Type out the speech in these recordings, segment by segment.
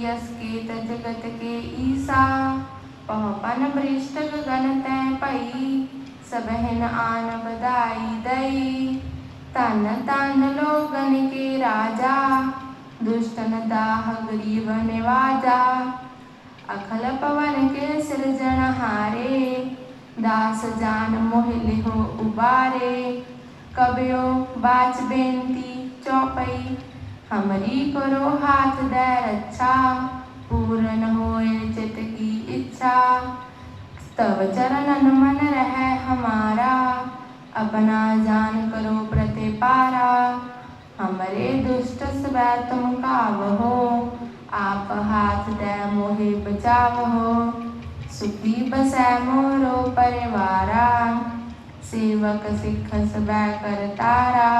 Yes केत जगत के ईसा, पहपन भ्रष्ट गगन तै पई, सबहन आन बधाई दई तन तन लोगन के राजा, दुष्टन दाह गरीब निवाजा अखल पवन के सृजनहारे दास जान मोहिल हो उबारे। कबियो बाच बेनती चौपई हमरी करो हाथ दे रक्षा पूर्ण होए चित की इच्छा। तब चरणन मन रह हमारा, अपना जान करो प्रतिपारा। हमरे दुष्ट स्वै तुम कावहो, आप हाथ दे मोहे बचावहो। सुखी बसै मोरो परिवारा, सेवक सिख सबै कर तारा।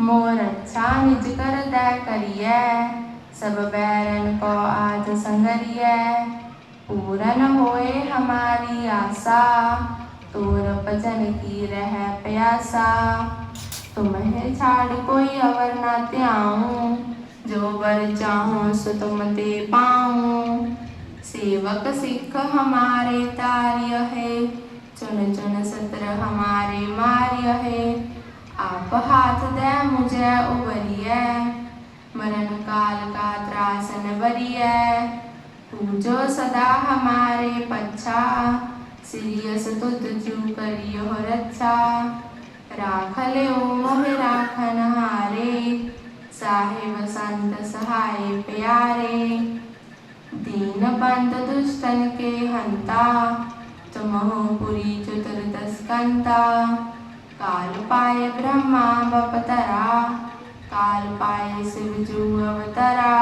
मोर अच्छा निज कर दै करिए सब बैरन को आज संगरिए पूरन होए हमारी आशा, तोर भजन की रह प्यासा। तुम्हें छाड़ कोई अवर न त्याऊं, जो बर चाहूँ सो तुम दे पाऊँ। सेवक सिख हमारे तार्य है, चुन चुन सत्र हमारे मार्य है। आप हाथ दे मुझे उबरिय मरण काल का त्रासन बरिय पूजो सदा हमारे पच्छा, सिरियस तुत चू करियो रक्षा राख ले मोह राखन हारे, साहेब संत सहाय प्यारे। दीन बंद दुष्टन के हंता, तुम हो पुरी चतुर्दश कंता। काल पाए ब्रह्मा बपतरा काल पाए शिव जू अवतरा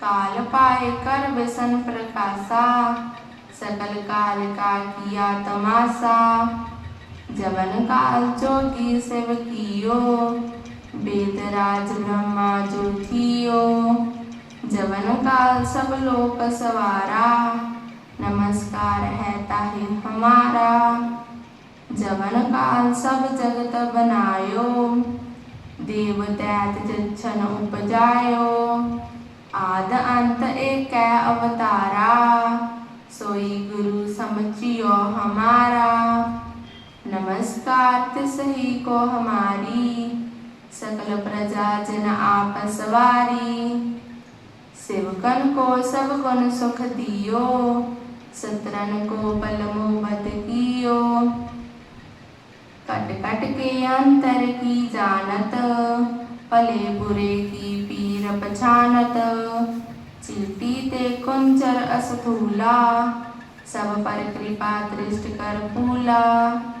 काल पाए कर व्यसन प्रकाशा सकल काल का किया तमाशा जवन काल जोगी शिव कियो वेद राज ब्रह्मा जो थियो जवन काल सब लोक सवारा, नमस्कार है ताहे हमारा। जवन काल सब जगत बनायो देव दैत जच्छन उपजायो आद अंत एक अवतारा। सोई गुरु समझियो हमारा। नमस्कार तिसही को हमारी। सकल प्रजा जन आप सवारी। सेवकन को सब गुण सुख दियो। सतरन को बल मोहबत कियो। कट कट के अंतर की जानत, पले बुरे की पीर पछानत। चीटी ते कुंचर असथूला सब पर कृपा दृष्ट कर फूला।